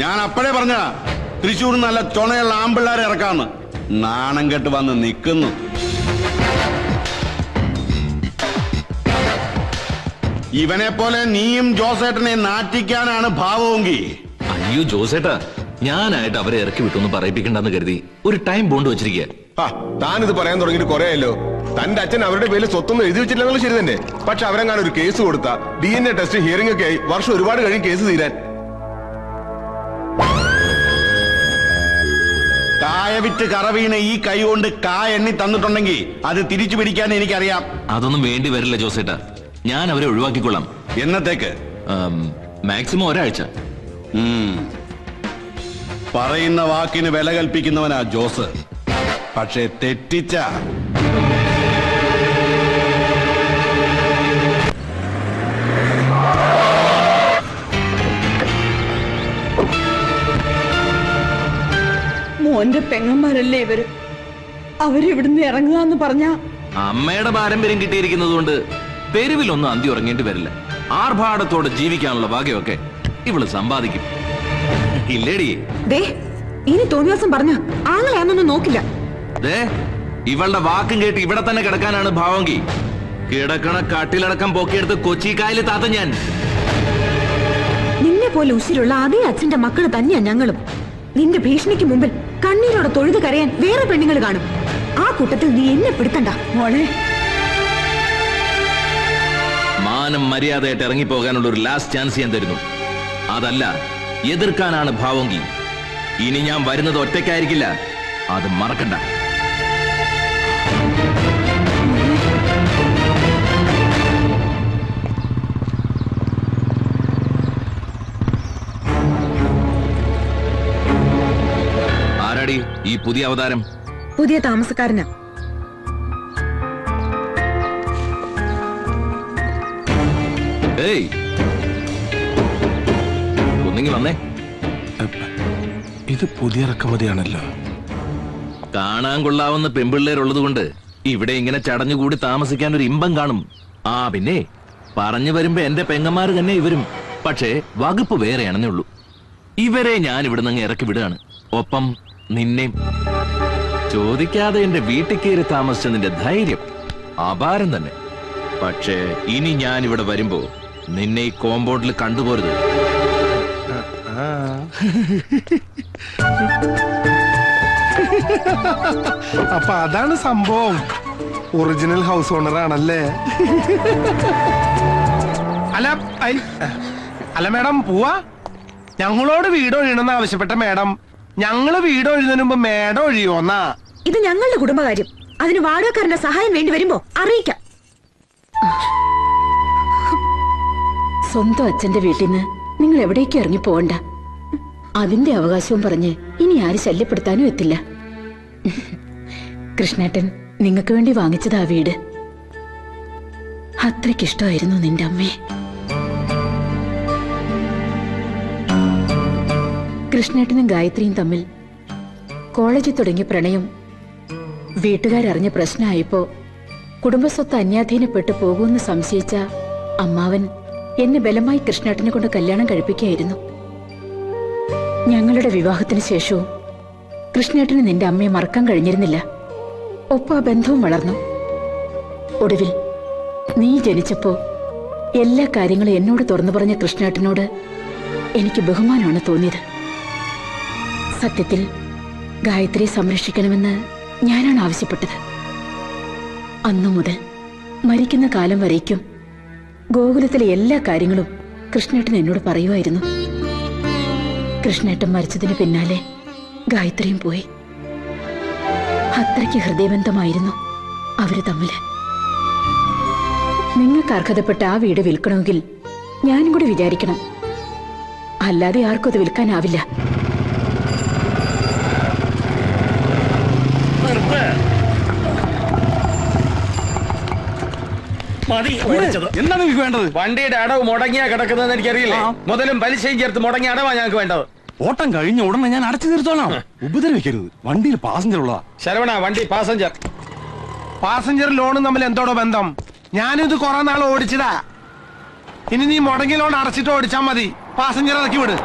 ഞാൻ അപ്പോഴേ പറഞ്ഞ തൃശ്ശൂർ നല്ല ചുണയുള്ള ആമ്പിള്ളാരെ ഇറക്കാന്ന്. നാണം കെട്ട് വന്ന് നിൽക്കുന്നു ഇവനെ പോലെ നീയും ജോസേട്ടനെ നാറ്റിക്കാനാണ് ഭാവമെങ്കിൽ. അയ്യോ ജോസേട്ടാ ഞാനായിട്ട് അവരെ ഇറക്കി വിട്ടൊന്ന് പറയിപ്പിക്കണ്ടെന്ന് കരുതി ഒരു ടൈം ബോണ്ട് വെച്ചിരിക്കുക താനിത് പറയാൻ തുടങ്ങിയിട്ട് കുറേയല്ലോ തന്റെ അച്ഛൻ അവരുടെ പേരിൽ സ്വത്തൊന്നും എഴുതി വെച്ചില്ലെന്നുള്ള ശരി തന്നെ. പക്ഷെ അവരെങ്ങാനും ഒരു കേസ് കൊടുത്ത D N A test hearing ഒക്കെ ആയി വർഷം ഒരുപാട് കഴിയും കേസ് തീരാൻ. വിറ്റ് കറവീണ് ഈ കൈ കൊണ്ട് കാ എണ്ണി തന്നിട്ടുണ്ടെങ്കിൽ അത് തിരിച്ചു പിടിക്കാൻ എനിക്കറിയാം. അതൊന്നും വേണ്ടി വരില്ല ജോസേട്ടാ. ഞാൻ അവരെ ഒഴിവാക്കിക്കൊള്ളാം. എന്നത്തേക്ക്? മാക്സിമം ഒരാഴ്ച. പറയുന്ന വാക്കിന് വില കൽപ്പിക്കുന്നവനാ ജോസ്. പക്ഷെ തെറ്റിച്ച. മോന്റെ പെങ്ങന്മാരല്ലേ ഇവർ? അവരിവിടുന്ന് ഇറങ്ങുക എന്ന് പറഞ്ഞ അമ്മയുടെ പാരമ്പര്യം കിട്ടിയിരിക്കുന്നത് കൊണ്ട് തെരുവിലൊന്നും അന്തി ഉറങ്ങേണ്ടി വരില്ല. ആർഭാടത്തോടെ ജീവിക്കാനുള്ള ഭാഗ്യമൊക്കെ ഇവൾ സമ്പാദിക്കും. ഇല്ലേടി. ദേ ഇനി തോന്നിയാസം പറഞ്ഞ ആങ്ങളെയാന്നൊന്നും നോക്കില്ല. ദേ ഇവളുടെ വാക്കും കേട്ട് ഇവിടെ തന്നെ കിടക്കാനാണ് ഭാവങ്കി. കിടക്കണ കാട്ടിലടക്കം പൊക്കിയെടുത്ത് കായൽ താത്ത ഞാൻ. നിന്നെ പോലെ ഉശിരുള്ള അതേ അച്ഛന്റെ മക്കൾ തന്നെയാ ഞങ്ങളും. നിന്റെ ഭീഷണിക്ക് മുമ്പിൽ കണ്ണീരോടെ തൊഴുത് കരയാൻ വേറെ പെണ്ണുങ്ങൾ കാണും. ആ കൂട്ടത്തിൽ നീ എന്നെ പിടുത്തണ്ട. മോളെ. മാനം മര്യാദയായിട്ട് ഇറങ്ങിപ്പോകാനുള്ള ഒരു ലാസ്റ്റ് ചാൻസ് ഞാൻ തരുന്നു. അതല്ല എതിർക്കാനാണ് ഭാവങ്കി ഇനി ഞാൻ വരുന്നത് ഒറ്റയ്ക്കായിരിക്കില്ല. അത് മറക്കണ്ട. പുതിയ അവതാരം. പുതിയ താമസക്കാരനാ. ഏയ്. വന്നേ. ഇത് പുതിയ ഇറക്കുമതിയാണല്ലോ. കാണാൻ കൊള്ളാവുന്ന പെമ്പിള്ളേരുള്ളത് കൊണ്ട് ഇവിടെ ഇങ്ങനെ ചടഞ്ഞുകൂടി താമസിക്കാൻ ഒരു ഇമ്പം കാണും. ആ പിന്നെ പറഞ്ഞു വരുമ്പോ എന്റെ പെങ്ങന്മാര് തന്നെ ഇവരും. പക്ഷേ വകുപ്പ് വേറെയാണെന്നേ ഉള്ളൂ. ഇവരെ ഞാൻ ഇവിടുന്ന് ഇറക്കി വിടുകയാണ്. ഒപ്പം നിന്നെയും ചോദിക്കാതെ എന്റെ വീട്ടിൽ കയറി താമസിച്ചതിന്റെ ധൈര്യം അപാരം തന്നെ. പക്ഷേ ഇനി ഞാൻ ഇവിടെ വരുമ്പോ നിന്നെ ഈ കോമ്പൗണ്ടിൽ കണ്ടുപോരുത്. അപ്പൊ അതാണ് സംഭവം. ഒറിജിനൽ ഹൗസ് ഓണർ ആണല്ലേ? അല്ല അല്ല മേഡം പോവാ. ഞങ്ങളോട് വീട് ഒഴിയണമെന്ന് ആവശ്യപ്പെട്ട മേഡം. ഞങ്ങൾ വീട് ഒഴിയുന്നതിന് മുമ്പ് മേഡം ഒഴിയോന്നാ ഇത് ഞങ്ങളുടെ കുടുംബകാര്യം. അതിന് വാടകക്കാരന്റെ സഹായം വേണ്ടി വരുമ്പോ അറിയിക്കാം. സ്വന്തം അച്ഛന്റെ വീട്ടിൽ നിന്ന് നിങ്ങൾ എവിടേക്ക് ഇറങ്ങി പോകണ്ട അതിന്റെ അവകാശവും പറഞ്ഞ് ഇനി ആര് ശല്യപ്പെടുത്താനും എത്തില്ല. കൃഷ്ണേട്ടൻ നിങ്ങൾക്ക് വേണ്ടി വാങ്ങിച്ചതാ വീട്. അത്രയ്ക്കിഷ്ടമായിരുന്നു നിന്റെ അമ്മയെ. കൃഷ്ണേട്ടനും ഗായത്രിയും തമ്മിൽ കോളേജിൽ തുടങ്ങിയ പ്രണയം വീട്ടുകാരറിഞ്ഞ പ്രശ്നമായപ്പോ കുടുംബസ്വത്ത് അന്യാധീനപ്പെട്ടു പോകുമെന്ന് സംശയിച്ച അമ്മാവൻ എന്നെ ബലമായി കൃഷ്ണേട്ടനെ കൊണ്ട് കല്യാണം കഴിപ്പിക്കുകയായിരുന്നു. ഞങ്ങളുടെ വിവാഹത്തിന് ശേഷവും കൃഷ്ണേട്ടന് നിന്റെ അമ്മയെ മറക്കാൻ കഴിഞ്ഞിരുന്നില്ല. ഒപ്പം ആ ബന്ധവും വളർന്നു. ഒടുവിൽ നീ ജനിച്ചപ്പോ എല്ലാ കാര്യങ്ങളും എന്നോട് തുറന്നു പറഞ്ഞ കൃഷ്ണേട്ടനോട് എനിക്ക് ബഹുമാനമാണ് തോന്നിയത്. സത്യത്തിൽ ഗായത്രിയെ സംരക്ഷിക്കണമെന്ന് ഞാനാണ് ആവശ്യപ്പെട്ടത്. അന്നു മുതൽ മരിക്കുന്ന കാലം വരേക്കും ഗോകുലത്തിലെ എല്ലാ കാര്യങ്ങളും കൃഷ്ണേട്ടൻ എന്നോട് പറയുമായിരുന്നു. കൃഷ്ണേട്ടൻ മരിച്ചതിന് പിന്നാലെ ഗായത്രിയും പോയി. അത്രയ്ക്ക് ഹൃദയബന്ധമായിരുന്നു അവർ തമ്മിൽ നിങ്ങൾക്ക് അർഹതപ്പെട്ട ആ വീട് വിൽക്കണമെങ്കിൽ ഞാനും കൂടി വിചാരിക്കണം. അല്ലാതെ ആർക്കും അത് വിൽക്കാനാവില്ല. എന്താണ് നിങ്ങൾക്ക് വേണ്ടത്? വണ്ടിയുടെ അടവ് മുടങ്ങിയാ കിടക്കുന്നതെന്ന് എനിക്കറിയില്ലേ? മുതലും പലിശയും ചേർത്ത് മുടങ്ങിയ അടവാ ഞങ്ങൾക്ക് വേണ്ടത്. ഓട്ടം കഴിഞ്ഞ ഉടനെ ഞാൻ അടച്ചു തീർത്തോളാം. ഉപദ്രവിക്കരുത്. വണ്ടിയിൽ പാസഞ്ചർ ഉള്ളതാ. ശരവണ വണ്ടി പാസഞ്ചർ പാസഞ്ചർ ലോണും തമ്മിൽ എന്തോടോ ബന്ധം? ഞാനും ഇത് കുറെ നാൾ ഓടിച്ചതാ. ഇനി നീ മുടങ്ങിയ ലോൺ അടച്ചിട്ട് ഓടിച്ചാ മതി. പാസഞ്ചർ ഇറക്കി വിട്.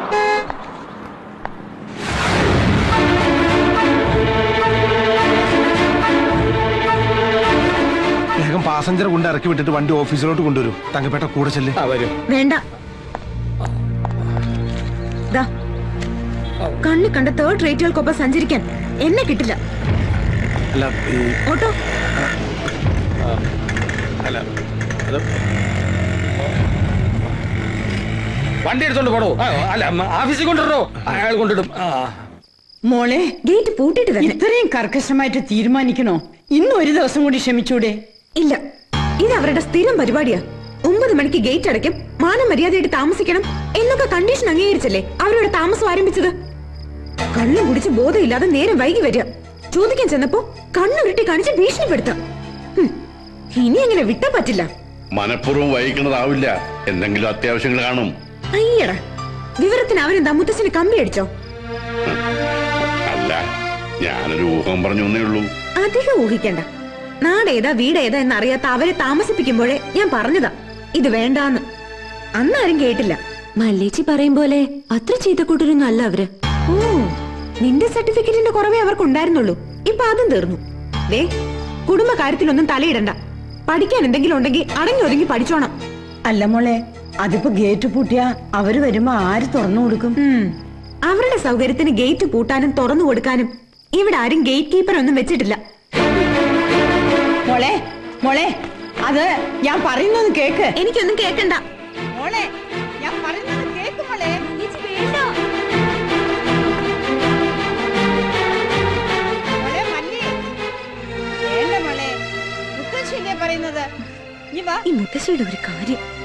പാസഞ്ചർ കൊണ്ട് ഇറക്കി വിട്ടിട്ട് വണ്ടി ഓഫീസിലോട്ട് കൊണ്ടുവരും. തങ്കപ്പേട്ട കൂടെ ചെല്ല്. ആ വരും. വേണ്ട. ദാ, കണ്ണി കണ്ട തേർഡ് റേറ്റുകൾക്കൊപ്പം സഞ്ചരിക്കാൻ എന്നെ കിട്ടില്ല. ഓട്ടോ. വണ്ടി എടുത്തോണ്ട് പോടോ. അല്ല ഓഫീസിൽ കൊണ്ടുവരണോ? അയാൾ കൊണ്ടിടും. ആ. മോളെ ഗേറ്റ് പൂട്ടിട്ട് ഇത്രയും കർക്കശമായിട്ട് തീരുമാനിക്കണോ? ഇന്ന് ഒരു ദിവസം കൂടി ക്ഷമിച്ചൂടെ? ഇല്ല. ഇത് അവരുടെ സ്ഥിരം പരിപാടിയാ. ഒമ്പത് മണിക്ക് ഗേറ്റ് അടയ്ക്കും. മാനം മര്യാദയായിട്ട് താമസിക്കണം. എന്നൊക്കെ കണ്ടീഷൻ അംഗീകരിച്ചല്ലേ അവരുടെ താമസം ആരംഭിച്ചത്? കള്ളും കുടിച്ച് ബോധമില്ലാതെ നേരം വൈകി വരിക. ചോദിക്കാൻ ചെന്നപ്പോ കണ്ണുരുട്ടി കാണിച്ച് ഭീഷണിപ്പെടുത്താം ഇനി അങ്ങനെ വിട്ടാ പറ്റില്ല. മനഃപൂർവം വൈകുന്നതാവില്ല എന്തെങ്കിലും അത്യാവശ്യങ്ങൾ കാണും. അയ്യടാ വിവരത്തിന് അവരെന്താ മുത്തച്ഛന് കമ്പി അടിച്ചോ? അല്ല ഞാനൊരു ഊഹം പറഞ്ഞു ഉള്ളൂ. അധികം ഊഹിക്കണ്ട. നാടേതാ വീടേതാ എന്നറിയാത്ത അവരെ താമസിപ്പിക്കുമ്പോഴേ ഞാൻ പറഞ്ഞതാ. ഇത് വേണ്ടാന്ന്. അന്നാരും കേട്ടില്ല. മല്ലേച്ചി പറയും പോലെ അത്ര ചെയ്ത കൂട്ടരൊന്നും അല്ല അവർ. ഓ നിന്റെ സർട്ടിഫിക്കറ്റിന്റെ കുറവേ അവർക്ക് ഉണ്ടായിരുന്നുള്ളൂ ഇപ്പൊ അതും തീർന്നു. ദേ കുടുംബ കാര്യത്തിലൊന്നും തലയിടണ്ട. പഠിക്കാൻ എന്തെങ്കിലും ഉണ്ടെങ്കിൽ അടങ്ങി ഒതുങ്ങി പഠിച്ചോണം. അല്ല മോളെ അതിപ്പോ ഗേറ്റ് പൂട്ടിയാ അവർ വരുമ്പോ ആര് തുറന്നു കൊടുക്കും? അവരുടെ സൗകര്യത്തിന് ഗേറ്റ് പൂട്ടാനും തുറന്നു കൊടുക്കാനും ഇവിടെ ആരും ഗേറ്റ് കീപ്പർ ഒന്നും വെച്ചിട്ടില്ല. മോളെ മോളെ അത് ഞാൻ പറയുന്നത് കേക്ക്. എനിക്കൊന്നും കേക്കണ്ട. മോളെ ഞാൻ പറയുന്നത് കേക്ക് മോളെ. മോളെ മല്ലി. വേണ്ട മോളെ. പറയുന്നത്? നീ വാ. ഈ മുത്തശ്ശിയുടെ ഒരു കാര്യം.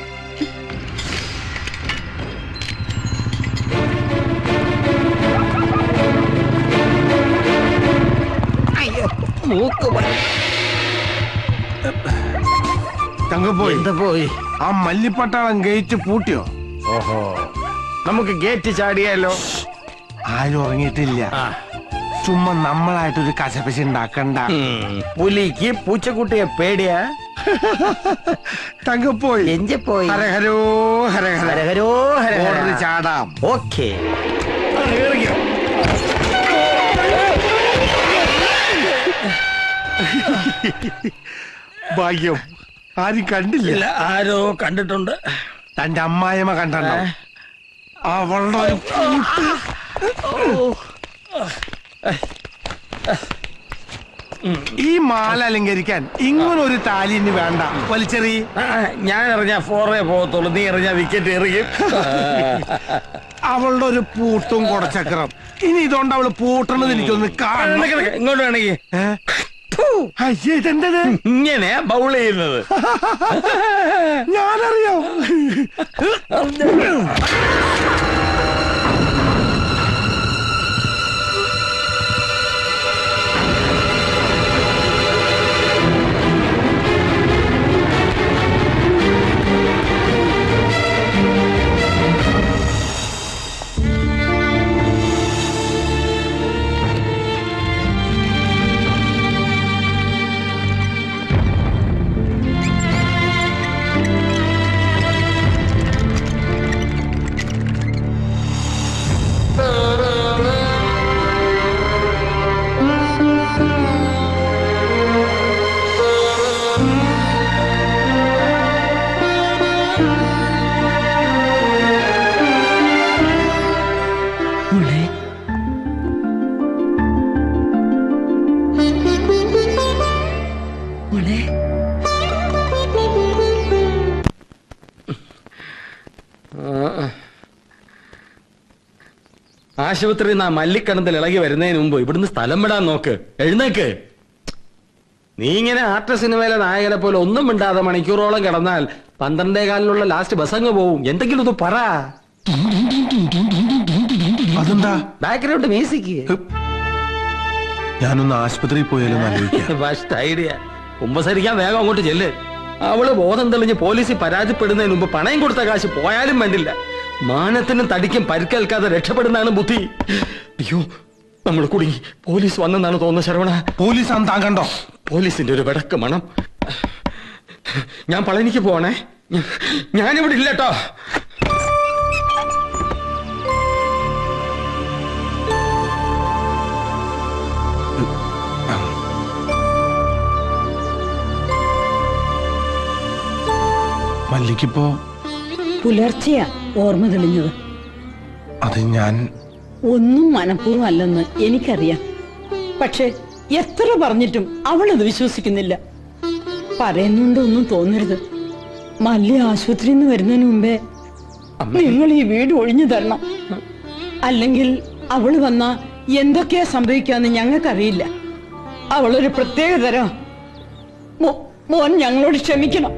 തങ്കപ്പോയി പോയി? ആ മല്ലിപ്പട്ടാളം ഗേറ്റ് പൂട്ടിയോ? ഓഹോ. നമുക്ക് ഗേറ്റ് ചാടിയാലോ? ആരും ഉറങ്ങിയിട്ടില്ല. ചുമ്മാ നമ്മളായിട്ടൊരു കശപശ ഉണ്ടാക്കണ്ട. പുലിക്ക് പൂച്ചക്കുട്ടിയെ പേടിയാ? തങ്കപ്പോയി എഞ്ചി പോയി ഹരഹരോ ഹരഹര. ഹരഹരോ ഹരഹര. ഓടി ചാടാം. ഓക്കേ. ഭാഗ്യം. ആരും കണ്ടില്ല. ആരോ കണ്ടിട്ടുണ്ട്. തന്റെ അമ്മായിമ്മ കണ്ടോ അവളുടെ ഒരു. ഈ മാല അലങ്കരിക്കാൻ ഇങ്ങനെ ഒരു താലി ഇനി വേണ്ട. വലിച്ചെറി. ഞാൻ എറിഞ്ഞ ഫോറേ പോകത്തുള്ളൂ. നീ എറിഞ്ഞ വിക്കറ്റ് എറിയും. അവളുടെ ഒരു പൂട്ടും കുടച്ചക്രം ഇനി ഇതുകൊണ്ട് അവൾ പൂട്ടണത് എനിക്കൊന്ന് കാണണം. ഇങ്ങോട്ട് വേണമെങ്കിൽ. ഇതെന്തത്? ഇങ്ങനെ ബൗൾ ചെയ്യുന്നത്. ഞാനറിയാം? ആശുപത്രി ആ മല്ലിക്കണത്തിൽ ഇളകി വരുന്നതിന് മുമ്പ് ഇവിടുന്ന് സ്ഥലം വിടാൻ നോക്ക്. എഴുന്നേക്ക്. നീ ഇങ്ങനെ ആർട്ട് സിനിമയിലെ നായകനെ പോലെ ഒന്നും മിണ്ടാതെ മണിക്കൂറോളം കിടന്നാൽ പന്ത്രണ്ടേ കാലിലുള്ള ലാസ്റ്റ് ബസ് അങ്ങ് പോവും. എന്തെങ്കിലും ഇത് പറ. അതെന്താ? ബാക്ക്ഗ്രൗണ്ട് മ്യൂസിക് ഞാനൊന്ന് ആശുപത്രിയിൽ പോയാലും ഐഡിയ കുമ്പസരിക്കാൻ വേഗം അങ്ങോട്ട് ചെല്ല്. അവൾ ബോധം തെളിഞ്ഞ് പോലീസിൽ പരാതിപ്പെടുന്നതിന് മുമ്പ് പണയം കൊടുത്ത കാശ് പോയാലും വേണ്ടില്ല. മാനത്തിനും തടിക്കും പരിക്കേൽക്കാതെ രക്ഷപ്പെടുന്നതാണ് ബുദ്ധി. അയ്യോ നമ്മൾ കുടുങ്ങി പോലീസ് വന്നെന്നാണ് തോന്നുന്നത് ശരവണ. പോലീസ് ആണ് താൻ കണ്ടോ? പോലീസിന്റെ ഒരു വിടക്ക് മണം. ഞാൻ പളനിക്ക് പോണേ ഞാനിവിടെ ഇല്ലട്ടോ മല്ലിക്കിപ്പോ പുലർച്ചെയാ ഓർമ്മ തെളിഞ്ഞത്. അത് ഞാൻ ഒന്നും മനഃപൂർവം അല്ലെന്ന് എനിക്കറിയാം. പക്ഷെ എത്ര പറഞ്ഞിട്ടും അവളത് വിശ്വസിക്കുന്നില്ല. പറയുന്നുണ്ട് ഒന്നും തോന്നരുത്. മല്ലി ആശുപത്രിയിൽ നിന്ന് വരുന്നതിന് മുമ്പേ നിങ്ങൾ ഈ വീട് ഒഴിഞ്ഞു തരണം. അല്ലെങ്കിൽ അവൾ വന്ന എന്തൊക്കെയാ സംഭവിക്കാന്ന് ഞങ്ങൾക്കറിയില്ല. അവളൊരു പ്രത്യേക തരം. മോ- മോൻ ഞങ്ങളോട് ക്ഷമിക്കണം.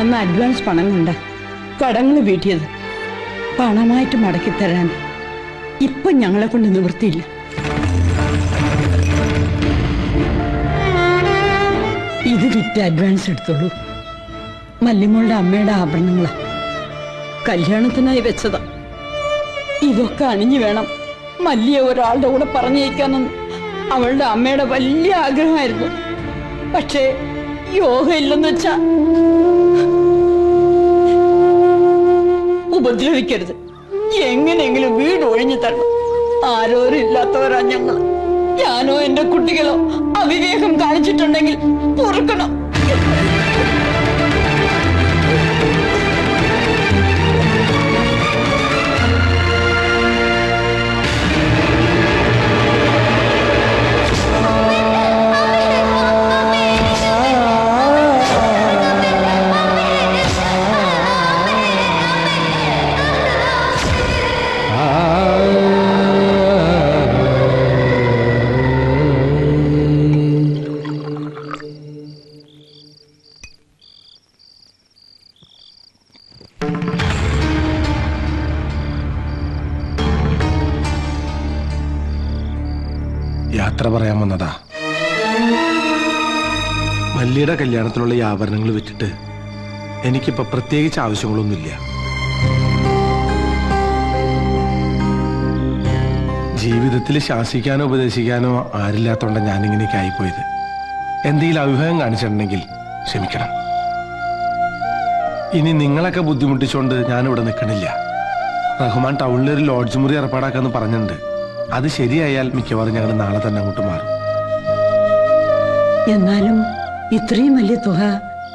തന്ന അഡ്വാൻസ് പണം കൊണ്ട് കടങ്ങൾ വീട്ടിയത്. പണമായിട്ട് മടക്കി തരാൻ. ഇപ്പൊ ഞങ്ങളെ കൊണ്ട് നിവൃത്തിയില്ല. ഇത് വിറ്റ് അഡ്വാൻസ് എടുത്തോളൂ. മല്ലിമോളുടെ അമ്മയുടെ ആഭരണങ്ങളാ. കല്യാണത്തിനായി വെച്ചതാ. ഇതൊക്കെ അണിഞ്ഞു വേണം മല്ലിയെ ഒരാളുടെ കൂടെ പറഞ്ഞയക്കാനെന്ന്. അവളുടെ അമ്മയുടെ വലിയ ആഗ്രഹമായിരുന്നു. പക്ഷേ യോഗ ഇല്ലെന്ന് വെച്ചാ ഉപദ്രവിക്കരുത്. എങ്ങനെയെങ്കിലും വീട് ഒഴിഞ്ഞു തരണം. ആരോരും ഇല്ലാത്തവരാ ഞങ്ങൾ ഞാനോ എന്റെ കുട്ടികളോ അവിവേകം കാണിച്ചിട്ടുണ്ടെങ്കിൽ പൊറുക്കണം. യാത്ര പറയാൻ വന്നതാ. മല്ലിയുടെ കല്യാണത്തിനുള്ള ഈ ആഭരണങ്ങൾ വിറ്റിട്ട് എനിക്കിപ്പോ പ്രത്യേകിച്ച് ആവശ്യങ്ങളൊന്നുമില്ല. ജീവിതത്തിൽ ശാസിക്കാനോ ഉപദേശിക്കാനോ ആരില്ലാത്തോണ്ട ഞാനിങ്ങനെയൊക്കെ ആയിപ്പോയത്. എന്തെങ്കിലും അഭിപ്രായം കാണിച്ചിട്ടുണ്ടെങ്കിൽ ക്ഷമിക്കണം. ഇനി നിങ്ങളൊക്കെ ബുദ്ധിമുട്ടിച്ചുകൊണ്ട് ഞാനിവിടെ നിൽക്കണില്ല റഹ്മാൻ ടൗണിലൊരു ലോഡ്ജ് മുറി ഏർപ്പാടാക്കാന്ന് പറഞ്ഞിട്ടുണ്ട്. അത് ശരിയായാൽ മിക്കവാറും ഞങ്ങൾ നാളെ തന്നെ അങ്ങോട്ട് മാറും. എന്നാലും ഇത്രയും വലിയ തുക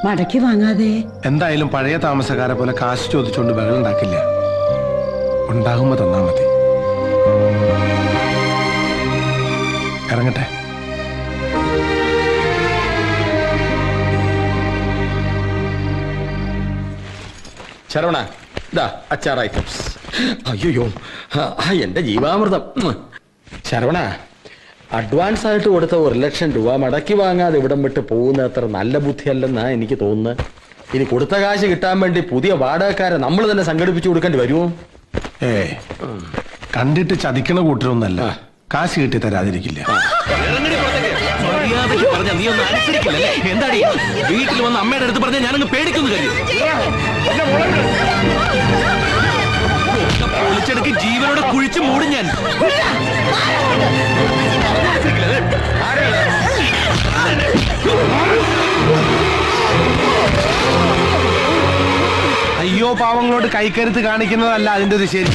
മടക്കി വാങ്ങാതെ. എന്തായാലും പഴയ താമസക്കാരെ പോലെ കാശ് ചോദിച്ചുകൊണ്ട് ബഹളം ഉണ്ടാക്കില്ല. ഉണ്ടാകുമ്പോ തന്നാ മതി. ഇറങ്ങട്ടെ. ശരവണ ഇതാ അച്ചാർ ഐറ്റംസ്. അയ്യോ. എന്റെ ജീവാമൃതം ശരവണ അഡ്വാൻസ് ആയിട്ട് കൊടുത്ത ഒരു ലക്ഷം രൂപ മടക്കി വാങ്ങാതെ ഇവിടം വിട്ട് പോകുന്ന അത്ര നല്ല ബുദ്ധിയല്ലെന്നാ എനിക്ക് തോന്നുന്നത് ഇനി കൊടുത്ത കാശ് കിട്ടാൻ വേണ്ടി പുതിയ വാടകക്കാരെ നമ്മൾ തന്നെ സംഘടിപ്പിച്ചു കൊടുക്കേണ്ടി വരുമോ ഏ കണ്ടിട്ട് ചതിക്കണ കൂട്ടരൊന്നല്ല കാശ് കിട്ടി തരാതിരിക്കില്ല. മര്യാദയ്ക്ക് പറഞ്ഞ നീ ഒന്നും അനുസരിക്കില്ലല്ലേ എന്താടി വീട്ടിൽ വന്ന് അമ്മയുടെ അടുത്ത് പറഞ്ഞ ഞാനൊന്ന് പേടിക്കുന്നു കഴിയും പൊളിച്ചെടുക്ക് ജീവനോടെ കുഴിച്ചു മൂടും ഞാൻ. അയ്യോ പാവങ്ങളോട് കൈക്കരുത്ത് കാണിക്കുന്നതല്ല അതിന്റെ ഒരു ശരി.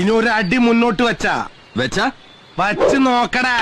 ഇനി ഒരു അടി മുന്നോട്ട് വെച്ചാ. വെച്ചാ? വച്ച് നോക്കടാ.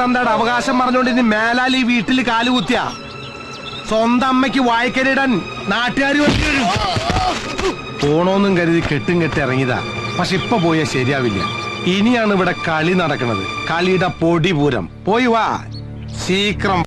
ഉണ്ടാക്കിയ അവകാശം പറഞ്ഞുകൊണ്ട് ഇനി മേലാൽ ഈ വീട്ടിൽ കാലുകുത്തിയ സ്വന്തം അമ്മയ്ക്ക് വായിക്കരിടാൻ നാട്ടുകാർ പോണോന്നും കരുതി കെട്ടും കെട്ടി ഇറങ്ങിയതാ. പക്ഷെ ഇപ്പൊ പോയാൽ ശരിയാവില്ല. ഇനിയാണ് ഇവിടെ കളി നടക്കുന്നത് കളിയുടെ പൊടിപൂരം പോയി വാ. ശീക്രം